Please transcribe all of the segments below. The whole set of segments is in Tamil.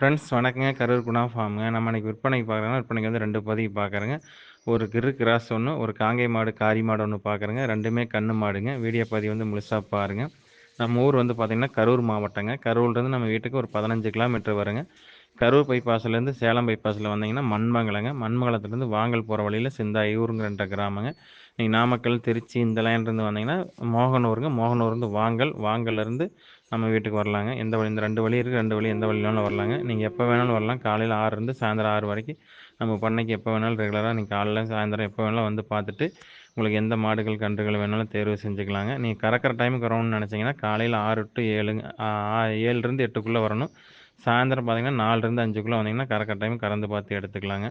ஃப்ரெண்ட்ஸ் வணக்கங்க. கரூர் குணா ஃபார்முங்க நம்ம இன்னைக்கு விற்பனைக்கு பார்க்குறோன்னா விற்பனைக்கு வந்து ரெண்டு பதிவு பார்க்குறேங்க. ஒரு கிரு கிராஸ் ஒன்று ஒரு காங்கை மாடு காரி மாடு ஒன்று பார்க்குறேங்க. ரெண்டுமே கண்ணு மாடுங்க. வீடியோ பதிவு வந்து முழுசாக பாருங்கள் நம்ம ஊர் வந்து பார்த்திங்கன்னா கரூர் மாவட்டங்க. கரூர்லேருந்து நம்ம வீட்டுக்கு ஒரு பதினஞ்சு கிலோமீட்டர் வருங்க. கரூர் பைபாஸ்லேருந்து சேலம் பைபாஸில் வந்தீங்கன்னா மண்மங்கலங்க. மண்மங்கலத்துலேருந்து வாங்கல் போகிற வழியில் சிந்தாயூருங்கிற கிராமங்க. நீங்கள் நாமக்கல் திருச்சி இந்த லைன்லேருந்து வந்தீங்கன்னா மோகனூருங்க. மோகனூர்லேருந்து வாங்கல் வாங்கல்லேருந்து நம்ம வீட்டுக்கு வரலாங்க. எந்த வழி இந்த ரெண்டு வழி இருக்குது ரெண்டு வழி எந்த வழினாலும் வரலாங்க. நீங்கள் எப்போ வேணாலும் வரலாம். காலையில் ஆறுலேருந்து சாயந்தரம் ஆறு வரைக்கும் நம்ம பண்ணைக்கு எப்போ வேணாலும் ரெகுலராக நீங்கள் காலையில் சாயந்தரம் எப்போ வேணாலும் வந்து பார்த்துட்டு உங்களுக்கு எந்த மாடுகள் கன்றுகள் வேணாலும் தேர்வு செஞ்சுக்கலாங்க. நீங்கள் கறக்கிற டைமுக்கு வரணும்னு நினச்சிங்கன்னா காலையில் ஆறு டு ஏழுங்க ஏழுலேருந்து எட்டுக்குள்ளே வரணும். சாயந்தரம் பார்த்தீங்கன்னா நாலுலேருந்து அஞ்சுக்குள்ளே வந்தீங்கன்னா கரெக்டாக டைம் கறந்து பார்த்து எடுத்துக்கலாங்க.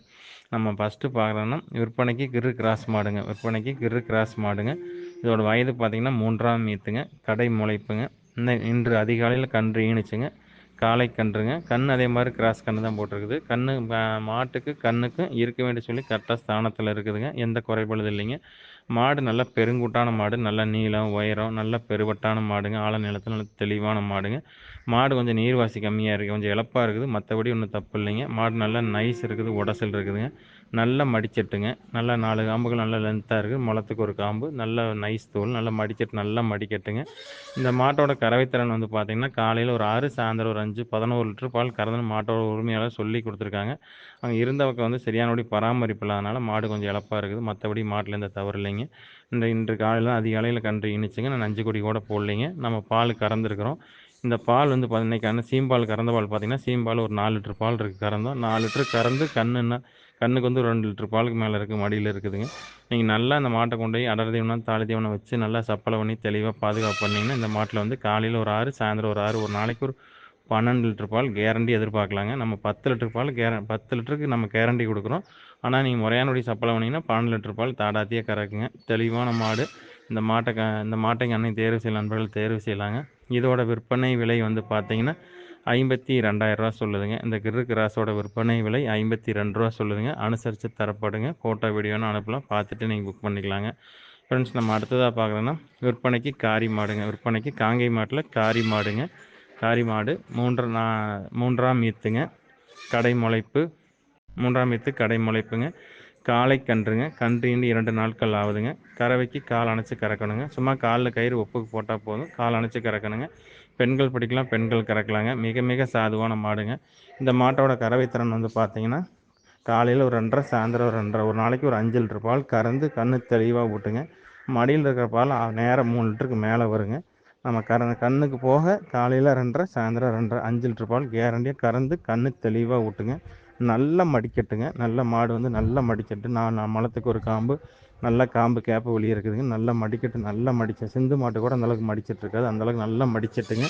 நம்ம ஃபஸ்ட்டு பார்க்குறோன்னா விற்பனைக்கு கிரு கிராஸ் மாடுங்க. விற்பனைக்கு கிரு கிராஸ் மாடுங்க. இதோட வயது பார்த்திங்கன்னா மூன்றாம் மீத்துங்க. கடை முளைப்புங்க. இன்று அதிகாலையில் கன்று ஈனுச்சுங்க. காலை கன்றுங்க. கண் அதே மாதிரி கிராஸ் கன்று தான் போட்டிருக்குது. கன்று மாட்டுக்கு கண்ணுக்கும் இருக்க வேண்டிய சொல்லி கரெக்டாக ஸ்தானத்தில் இருக்குதுங்க. எந்த குறைபாடு இல்லைங்க. மாடு நல்ல பெருங்கூட்டான மாடு நல்ல நீளம் உயரம் நல்ல பெருவட்டான மாடுங்க. ஆழ நிலத்தில் நல்ல தெளிவான மாடுங்க. மாடு கொஞ்சம் நீர்வாசி கம்மியாக இருக்குது கொஞ்சம் இழப்பாக இருக்குது. மற்றபடி ஒன்றும் தப்பு இல்லைங்க. மாடு நல்லா நைஸ் இருக்குது உடசல் இருக்குதுங்க. நல்ல மடிச்சட்டுங்க. நல்லா நாலு காம்புகள் நல்லா லென்த்தாக இருக்குது முளத்துக்கு ஒரு காம்பு. நல்ல நைஸ் தோல். நல்லா மடிச்சட்டு நல்லா மடிக்கட்டுங்க. இந்த மாட்டோட கறவைத்திறன் வந்து பார்த்திங்கன்னா காலையில் ஒரு ஆறு சாயந்தரம் ஒரு அஞ்சு பதினோரு லிட்டர் பால் கறந்துன்னு மாட்டோட உரிமையாளர் சொல்லி கொடுத்துருக்காங்க. அங்கே இருந்தவங்க வந்து சரியானபடி பராமரிப்பு இல்லாதனால மாடு கொஞ்சம் இழப்பாக இருக்குது. மற்றபடி மாட்டில் எந்த தவறு இல்லைங்க. இந்த இன்று காலையில் அதிகாலையில் கன்று இனிச்சுங்க. நான் நஞ்சு கொடி கூட போடலைங்க. நம்ம பால் கறந்துருக்குறோம். இந்த பால் வந்து பார்த்தீங்கன்னா சீம்பால் கறந்த பால் பார்த்தீங்கன்னா சீம்பால் ஒரு நாலு லிட்டர் பால் இருக்குது கறந்தோம் நாலு லிட்டர் கறந்து கண்ணுன்னா கண்ணுக்கு வந்து ரெண்டு லிட்டர் பாலுக்கு மேலே இருக்குது மடியில் இருக்குதுங்க. நீங்கள் நல்லா அந்த மாட்டை கொண்டு போய் அடர் தீவனம் தாலி தீவனம் வச்சு நல்லா சப்பலை பண்ணி தெளிவாக பாதுகாப்பு பண்ணிங்கன்னா இந்த மாட்டில் வந்து காலையில் ஒரு ஆறு சாயந்தரம் ஒரு ஆறு ஒரு நாளைக்கு ஒரு பன்னெண்டு லிட்டர் பால் கேரண்டி எதிர்பார்க்கலாங்க. நம்ம பத்து லிட்டர் பால் கேர பத்து லிட்டருக்கு நம்ம கேரண்டி கொடுக்குறோம். ஆனால் நீங்கள் முறையானபடி சப்பளம் பண்ணிங்கன்னா பன்னெண்டு லிட்டர் பால் தாடாத்தியே கறக்குங்க. தெளிவான மாடு. இந்த மாட்டை க இந்த மாட்டைங்க அன்னை தேர்வு செய்யலாம் நண்பர்கள் தேர்வு செய்யலாங்க. இதோட விற்பனை விலை வந்து பார்த்தீங்கன்னா ஐம்பத்தி ரெண்டாயிரரூவா சொல்லுதுங்க. இந்த கிரு கிராஸோட விற்பனை விலை ஐம்பத்தி ரெண்டு ரூபா சொல்லுதுங்க. அனுசரித்து தரப்படுங்க. ஃபோட்டோ வீடியோன்னு அனுப்பலாம். பார்த்துட்டு நீங்கள் புக் பண்ணிக்கலாங்க. ஃப்ரெண்ட்ஸ் நம்ம அடுத்ததாக பார்க்குறோன்னா விற்பனைக்கு காரி மாடுங்க. விற்பனைக்கு காங்கை மாட்டில் காரி மாடுங்க. காரி மாடு மூன்று நா மூன்றாம் ஈத்துங்க. கடை முளைப்பு மூன்றாம் ஈத்து கடை முளைப்புங்க. காலை கன்றுங்க. கன்று இரண்டு நாட்கள் ஆகுதுங்க. கறவைக்கு கால் அணைச்சி கறக்கணுங்க. சும்மா காலில் கயிறு ஒப்புக்கு போட்டால் போதும். கால் அணைச்சி கறக்கணுங்க. பெண்கள் பிடிக்கலாம் பெண்கள் கறக்கலாங்க. மிக மிக சாதுவான மாடுங்க. இந்த மாட்டோட கறவை திறன் வந்து பார்த்தீங்கன்னா காலையில் ஒரு ரெண்டரை சாயந்தரம் ஒரு ரெண்டரை ஒரு நாளைக்கு ஒரு அஞ்சு லிட்டர் பால் கறந்து கண்ணு தெளிவாக ஊட்டுங்க. மடியில் இருக்கிற பால் நேரம் மூணு லிட்டருக்கு மேலே வருங்க. நம்ம கற கண்ணுக்கு போக காலையில் ரெண்டரை சாயந்தரம் ரெண்டரை அஞ்சு லிட்டர் பால் கேரண்டியாக கறந்து கண்ணு தெளிவாக ஊட்டுங்க. நல்ல மடிக்கட்டுங்க. நல்ல மாடு வந்து நல்ல மடிக்கட்டு. நான் மலத்துக்கு ஒரு காம்பு நல்ல காம்பு கேப்பை வெளியே இருக்குதுங்க. நல்ல மடிக்கட்டு நல்லா மடிச்ச சிந்து மாட்டு கூட அந்தளவுக்கு மடிச்சிட்டு இருக்காது. அந்தளவுக்கு நல்லா மடிச்சிட்டுங்க.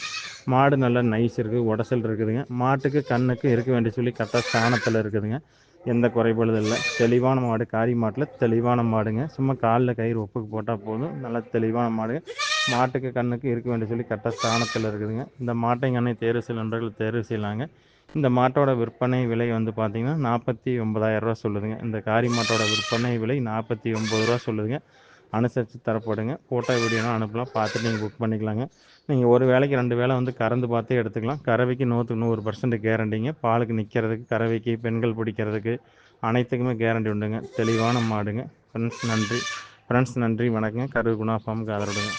மாடு நல்லா நைஸ் இருக்குது உடசல் இருக்குதுங்க. மாட்டுக்கு கண்ணுக்கு இருக்க வேண்டிய சொல்லி கரெக்டாக ஸ்தானத்தில் இருக்குதுங்க. எந்த குறைபாடு இல்லை. தெளிவான மாடு காரி மாட்டில் தெளிவான மாடுங்க. சும்மா காலில் கயிறு ஒப்புக்கு போட்டால் போதும். நல்லா தெளிவான மாடுங்க. மாட்டுக்கு கண்ணுக்கு இருக்க வேண்டிய சொல்லி கரெக்டாக ஸ்தானத்தில் இருக்குதுங்க. இந்த மாட்டை அன்னை தேர்வு செய்ய நண்பர்கள் தேர்வு செய்யலாங்க. இந்த மாட்டோட விற்பனை விலை வந்து பார்த்திங்கன்னா நாற்பத்தி ஒன்பதாயிரரூவா சொல்லுதுங்க. இந்த காரி மாட்டோட விற்பனை விலை நாற்பத்தி ஒம்பது ரூபா சொல்லுதுங்க. அனுசரித்து தரப்படுங்க. ஃபோட்டோ வீடியோனா அனுப்பலாம். பார்த்துட்டு நீங்கள் புக் பண்ணிக்கலாங்க. நீங்கள் ஒரு வேலைக்கு ரெண்டு வேலை வந்து கறந்து பார்த்தே எடுத்துக்கலாம். கறவைக்கு நூற்றுக்கு நூறு பர்சன்ட் கேரண்டிங்க பாலுக்கு நிற்கிறதுக்கு கறவைக்கு பெண்கள் பிடிக்கிறதுக்கு அனைத்துக்குமே கேரண்டி உண்டுங்க. தெளிவான மாடுங்க. ஃப்ரெண்ட்ஸ் நன்றி. ஃப்ரெண்ட்ஸ் நன்றி. வணக்கங்க. கரு குணா ஃபார்முக்கு ஆதரவுடுங்க.